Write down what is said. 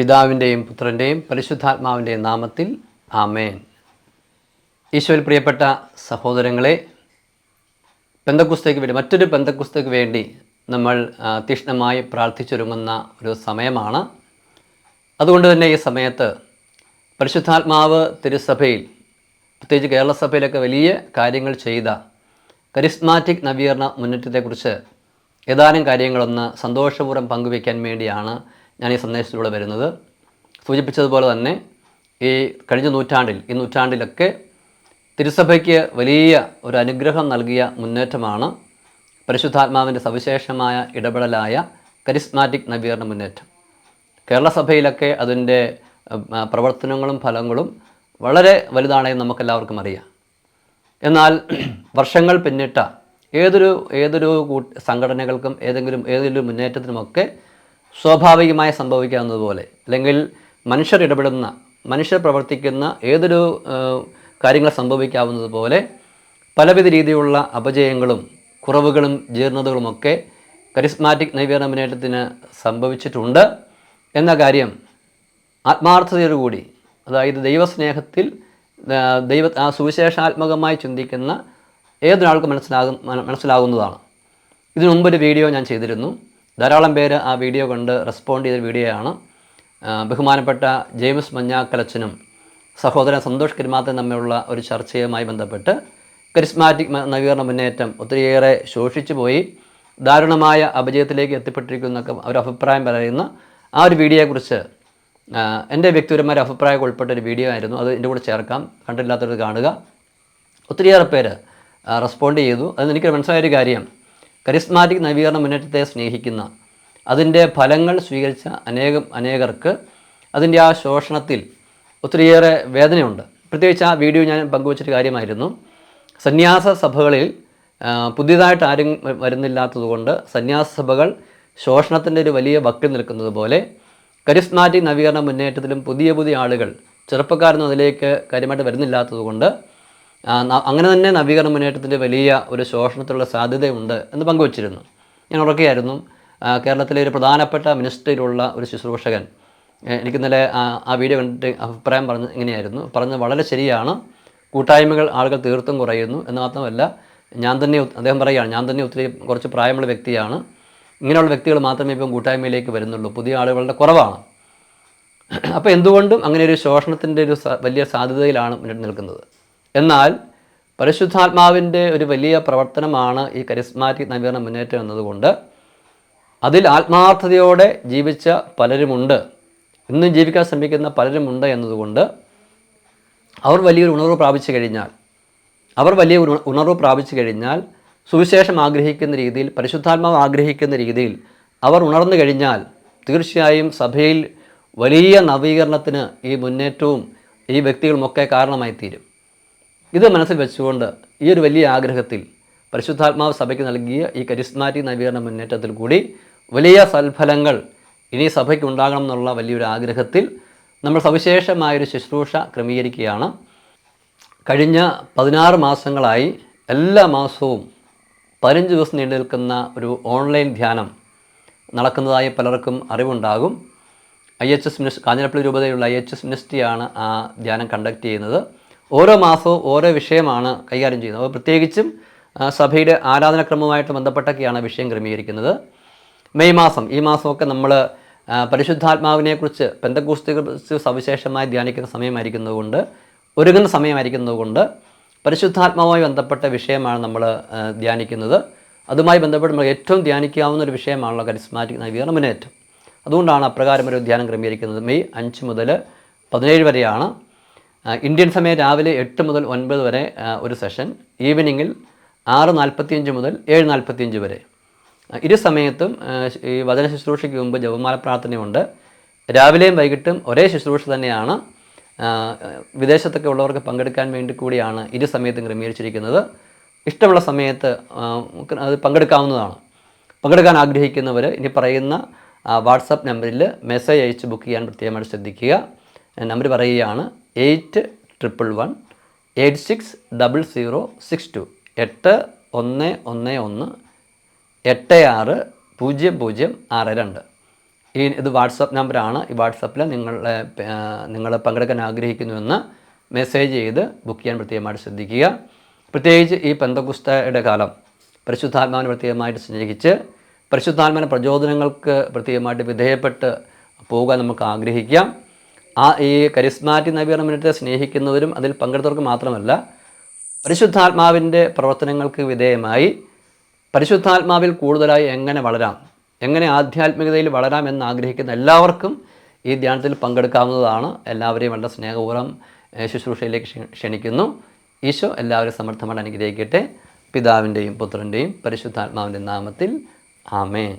പിതാവിന്റെയും പുത്രന്റെയും പരിശുദ്ധാത്മാവിന്റെയും നാമത്തിൽ ആമേൻ. ഈശോയിൽ പ്രിയപ്പെട്ട സഹോദരങ്ങളെ പെന്തക്കുസ്തയ്ക്ക് വേണ്ടി മറ്റൊരു പെന്തക്കുസ്തയ്ക്ക് വേണ്ടി നമ്മൾ തീക്ഷ്ണമായി പ്രാർത്ഥിച്ചൊരുങ്ങുന്ന ഒരു സമയമാണ്. അതുകൊണ്ട് തന്നെ ഈ സമയത്ത് പരിശുദ്ധാത്മാവ് തിരുസഭയിൽ പ്രത്യേകിച്ച് കേരള സഭയിലൊക്കെ വലിയ കാര്യങ്ങൾ ചെയ്ത കരിസ്മാറ്റിക് നവീകരണ മുന്നേറ്റത്തെക്കുറിച്ച് ഏതാനും കാര്യങ്ങളൊന്ന് സന്തോഷപൂർവം പങ്കുവയ്ക്കാൻ വേണ്ടിയാണ് ഞാൻ ഈ സന്ദേശത്തിലൂടെ വരുന്നത്. സൂചിപ്പിച്ചതുപോലെ തന്നെ ഈ കഴിഞ്ഞ നൂറ്റാണ്ടിൽ ഈ നൂറ്റാണ്ടിലൊക്കെ തിരുസഭയ്ക്ക് വലിയ ഒരു അനുഗ്രഹം നൽകിയ മുന്നേറ്റമാണ് പരിശുദ്ധാത്മാവിന്റെ സവിശേഷമായ ഇടപെടലായ കരിസ്മാറ്റിക് നവീകരണ മുന്നേറ്റം. കേരള സഭയിലൊക്കെ അതിന്റെ പ്രവർത്തനങ്ങളും ഫലങ്ങളും വളരെ വലുതാണെന്ന് നമുക്കെല്ലാവർക്കും അറിയാം. എന്നാൽ വർഷങ്ങൾ പിന്നിട്ട ഏതൊരു ഏതൊരു സംഘടനകൾക്കും ഏതെങ്കിലും ഏതെങ്കിലും മുന്നേറ്റത്തിനുമൊക്കെ സ്വാഭാവികമായി സംഭവിക്കാവുന്നതുപോലെ. അല്ലെങ്കിൽ മനുഷ്യർ ഇടപെടുന്ന മനുഷ്യർ പ്രവർത്തിക്കുന്ന ഏതൊരു കാര്യങ്ങൾ സംഭവിക്കാവുന്നതുപോലെ പലവിധ രീതിയിലുള്ള അപജയങ്ങളും കുറവുകളും ജീർണതകളുമൊക്കെ കരിസ്മാറ്റിക് നവീകരണ മുന്നേറ്റത്തിന് സംഭവിച്ചിട്ടുണ്ട് എന്ന കാര്യം ആത്മാർത്ഥതയോടുകൂടി അതായത് ദൈവസ്നേഹത്തിൽ ദൈവ സുവിശേഷാത്മകമായി ചിന്തിക്കുന്ന ഏതൊരാൾക്കും മനസ്സിലാകും മനസ്സിലാകുന്നതാണ് ഇതിനു മുമ്പൊരു വീഡിയോ ഞാൻ ചെയ്തിരുന്നു. ധാരാളം പേര് ആ വീഡിയോ കണ്ട് റെസ്പോണ്ട് ചെയ്ത വീഡിയോയാണ്. ബഹുമാനപ്പെട്ട ജെയിംസ് മഞ്ഞാക്കലച്ചനും സഹോദരൻ സന്തോഷ് കിരുമാത്തനും തമ്മിലുള്ള ഒരു ചർച്ചയുമായി ബന്ധപ്പെട്ട് കരിസ്മാറ്റിക് നവീകരണ മുന്നേറ്റം ഒത്തിരിയേറെ ശോഷിച്ചു പോയി. ദാരുണമായ അപജയത്തിലേക്ക് എത്തിപ്പെട്ടിരിക്കുന്നൊക്കെ ഒരു അഭിപ്രായം പറയുന്ന ആ ഒരു വീഡിയോയെക്കുറിച്ച് എന്റെ വ്യക്തിപരമായ അഭിപ്രായം ഉൾപ്പെട്ട ഒരു വീഡിയോ ആയിരുന്നു. അത് എന്റെ കൂടെ ചേർക്കാം. കണ്ടില്ലാത്തവർ കാണുക. ഒത്തിരിയേറെ പേര് റെസ്പോണ്ട് ചെയ്തു. അത് എനിക്ക് മനസ്സിലായൊരു കാര്യം. കരിസ്മാറ്റിക് നവീകരണ മുന്നേറ്റത്തെ സ്നേഹിക്കുന്ന അതിന്റെ ഫലങ്ങൾ സ്വീകരിച്ച അനേകം അനേകർക്ക് അതിന്റെ ആ ശോഷണത്തിൽ ഒത്തിരിയേറെ വേദനയുണ്ട്. പ്രത്യേകിച്ച് ആ വീഡിയോ ഞാൻ പങ്കുവച്ചൊരു കാര്യമായിരുന്നു. സന്യാസ സഭകളിൽ പുതിയതായിട്ട് ആരും വരുന്നില്ലാത്തതുകൊണ്ട് സന്യാസ സഭകൾ ശോഷണത്തിന്റെ ഒരു വലിയ വക്കിൽ നിൽക്കുന്നത് പോലെ കരിസ്മാറ്റിക് നവീകരണ മുന്നേറ്റത്തിലും പുതിയ പുതിയ ആളുകൾ ചെറുപ്പക്കാരൊന്നും അതിലേക്ക് കാര്യമായിട്ട് വരുന്നില്ലാത്തതുകൊണ്ട് അങ്ങനെ തന്നെ നവീകരണ മുന്നേറ്റത്തിന്റെ വലിയ ഒരു ശോഷണത്തിലുള്ള സാധ്യതയുണ്ട് എന്ന് പങ്കുവച്ചിരുന്നു. ഞാൻ ഉറക്കെയായിരുന്നു. കേരളത്തിലെ ഒരു പ്രധാനപ്പെട്ട മിനിസ്റ്ററിലുള്ള ഒരു ശുശ്രൂഷകൻ എനിക്കിന്നലെ ആ വീഡിയോ കണ്ടിട്ട് അഭിപ്രായം പറഞ്ഞ് ഇങ്ങനെയായിരുന്നു. പറഞ്ഞത് വളരെ ശരിയാണ്. കൂട്ടായ്മകൾ ആളുകൾ തീർത്തും കുറയുന്നു. എന്ന് മാത്രമല്ല ഞാൻ തന്നെ അദ്ദേഹം പറയുകയാണ് ഞാൻ തന്നെ ഒത്തിരി കുറച്ച് പ്രായമുള്ള വ്യക്തിയാണ്. ഇങ്ങനെയുള്ള വ്യക്തികൾ മാത്രമേ ഇപ്പം കൂട്ടായ്മയിലേക്ക് വരുന്നുള്ളൂ. പുതിയ ആളുകളുടെ കുറവാണ്. അപ്പോൾ എന്തുകൊണ്ടും അങ്ങനെ ഒരു ശോഷണത്തിന്റെ ഒരു വലിയ സാധ്യതയിലാണ് മുന്നിട്ട് നിൽക്കുന്നത്. എന്നാൽ പരിശുദ്ധാത്മാവിന്റെ ഒരു വലിയ പ്രവർത്തനമാണ് ഈ കരിസ്മാറ്റിക് നവീകരണ മുന്നേറ്റം എന്നതുകൊണ്ട് അതിൽ ആത്മാർത്ഥതയോടെ ജീവിച്ച പലരുമുണ്ട്. ഇന്നും ജീവിക്കാൻ ശ്രമിക്കുന്ന പലരുമുണ്ട് എന്നതുകൊണ്ട് അവർ വലിയൊരു ഉണർവ് പ്രാപിച്ചു കഴിഞ്ഞാൽ അവർ വലിയ ഉണർവ് പ്രാപിച്ചു കഴിഞ്ഞാൽ സുവിശേഷം ആഗ്രഹിക്കുന്ന രീതിയിൽ പരിശുദ്ധാത്മാവ് ആഗ്രഹിക്കുന്ന രീതിയിൽ അവർ ഉണർന്നു കഴിഞ്ഞാൽ തീർച്ചയായും സഭയിൽ വലിയ നവീകരണത്തിന് ഈ മുന്നേറ്റവും ഈ വ്യക്തികളുമൊക്കെ കാരണമായി തീരും ഇത് മനസ്സിൽ വെച്ചുകൊണ്ട് ഈ ഒരു വലിയ ആഗ്രഹത്തിൽ പരിശുദ്ധാത്മാവ് സഭയ്ക്ക് നൽകിയ ഈ കരിസ്മാറ്റിക് നവീകരണ മുന്നേറ്റത്തിൽ കൂടി വലിയ സൽഫലങ്ങൾ ഇനി സഭയ്ക്ക് ഉണ്ടാകണം എന്നുള്ള വലിയൊരു ആഗ്രഹത്തിൽ നമ്മൾ സവിശേഷമായൊരു ശുശ്രൂഷ ക്രമീകരിക്കുകയാണ്. കഴിഞ്ഞ പതിനാറ് മാസങ്ങളായി എല്ലാ മാസവും പതിനഞ്ച് ദിവസം നീണ്ടു നിൽക്കുന്ന ഒരു ഓൺലൈൻ ധ്യാനം നടക്കുന്നതായി പലർക്കും അറിവുണ്ടാകും. ഐ എച്ച് എസ് മിനിസ് കാഞ്ഞിരപ്പള്ളി രൂപതയുള്ള ഐ എച്ച് എസ് മിനിസ്ട്രിയാണ് ആ ധ്യാനം കണ്ടക്ട് ചെയ്യുന്നത്. ഓരോ മാസവും ഓരോ വിഷയമാണ് കൈകാര്യം ചെയ്യുന്നത്. അപ്പോൾ പ്രത്യേകിച്ചും സഭയുടെ ആരാധനക്രമവുമായിട്ട് ബന്ധപ്പെട്ടൊക്കെയാണ് വിഷയം ക്രമീകരിക്കുന്നത്. മെയ് മാസം ഈ മാസമൊക്കെ നമ്മൾ പരിശുദ്ധാത്മാവിനെക്കുറിച്ച് പെന്തക്കൂസ്തിയെക്കുറിച്ച് സവിശേഷമായി ധ്യാനിക്കുന്ന സമയമായിരിക്കുന്നതുകൊണ്ട് ഒരുങ്ങുന്ന സമയമായിരിക്കുന്നതുകൊണ്ട് പരിശുദ്ധാത്മാവുമായി ബന്ധപ്പെട്ട വിഷയമാണ് നമ്മൾ ധ്യാനിക്കുന്നത്. അതുമായി ബന്ധപ്പെട്ട് നമ്മൾ ഏറ്റവും ധ്യാനിക്കാവുന്ന ഒരു വിഷയമാണല്ലോ കരിസ്മാറ്റിക് നവീകരണ മുന്നേറ്റം. അതുകൊണ്ടാണ് അപ്രകാരം ഒരു ധ്യാനം ക്രമീകരിക്കുന്നത്. മെയ് അഞ്ച് മുതൽ പതിനേഴ് വരെയാണ്. ഇന്ത്യൻ സമയം രാവിലെ എട്ട് മുതൽ ഒൻപത് വരെ ഒരു സെഷൻ ഈവനിങ്ങിൽ ആറ് നാൽപ്പത്തിയഞ്ച് മുതൽ ഏഴ് നാൽപ്പത്തിയഞ്ച് വരെ. ഇരു സമയത്തും ഈ വചന ശുശ്രൂഷയ്ക്ക് മുമ്പ് ജപമാല പ്രാർത്ഥനയുണ്ട്. രാവിലെയും വൈകിട്ടും ഒരേ ശുശ്രൂഷ തന്നെയാണ്. വിദേശത്തൊക്കെ ഉള്ളവർക്ക് പങ്കെടുക്കാൻ വേണ്ടി കൂടിയാണ് ഇരു സമയത്തും ക്രമീകരിച്ചിരിക്കുന്നത്. ഇഷ്ടമുള്ള സമയത്ത് അത് പങ്കെടുക്കാവുന്നതാണ്. പങ്കെടുക്കാൻ ആഗ്രഹിക്കുന്നവർ ഇനി പറയുന്ന വാട്സാപ്പ് നമ്പറിൽ മെസ്സേജ് അയച്ച് ബുക്ക് ചെയ്യാൻ പ്രത്യേകമായിട്ട് ശ്രദ്ധിക്കുക. നമ്പർ പറയുകയാണ്. Eight triple one eight six double zero six two. എട്ട് ഒന്ന് ഒന്ന് ഒന്ന് എട്ട് ആറ് പൂജ്യം പൂജ്യം ആറ് രണ്ട്. ഈ ഇത് വാട്സപ്പ് നമ്പറാണ്. ഈ വാട്സപ്പിൽ നിങ്ങളെ നിങ്ങൾ പങ്കെടുക്കാൻ ആഗ്രഹിക്കുന്നുവെന്ന് മെസ്സേജ് ചെയ്ത് ബുക്ക് ചെയ്യാൻ പ്രത്യേകമായിട്ട് ശ്രദ്ധിക്കുക. പ്രത്യേകിച്ച് ഈ പെന്തകുസ്തയുടെ കാലം പരിശുദ്ധാത്മാവിനെ പ്രത്യേകമായിട്ട് സ്നേഹിച്ച് പരിശുദ്ധാത്മാവിന്റെ പ്രചോദനങ്ങൾക്ക് പ്രത്യേകമായിട്ട് വിധേയപ്പെട്ട് പോകാൻ നമുക്ക് ആഗ്രഹിക്കാം. ആ ഈ കരിസ്മാറ്റിക് നവീകരണത്തെ സ്നേഹിക്കുന്നവരും അതിൽ പങ്കെടുത്തവർക്ക് മാത്രമല്ല പരിശുദ്ധാത്മാവിന്റെ പ്രവർത്തനങ്ങൾക്ക് വിധേയമായി പരിശുദ്ധാത്മാവിൽ കൂടുതലായി എങ്ങനെ വളരാം എങ്ങനെ ആധ്യാത്മികതയിൽ വളരാം എന്ന് ആഗ്രഹിക്കുന്ന എല്ലാവർക്കും ഈ ധ്യാനത്തിൽ പങ്കെടുക്കാവുന്നതാണ്. എല്ലാവരെയും വളരെ സ്നേഹപൂർവം ശുശ്രൂഷയിലേക്ക് ക്ഷണിക്കുന്നു. ഈശോ എല്ലാവരും സമർത്ഥമായി അനുഗ്രഹിക്കട്ടെ. പിതാവിന്റെയും പുത്രന്റെയും പരിശുദ്ധാത്മാവിന്റെ നാമത്തിൽ ആമേ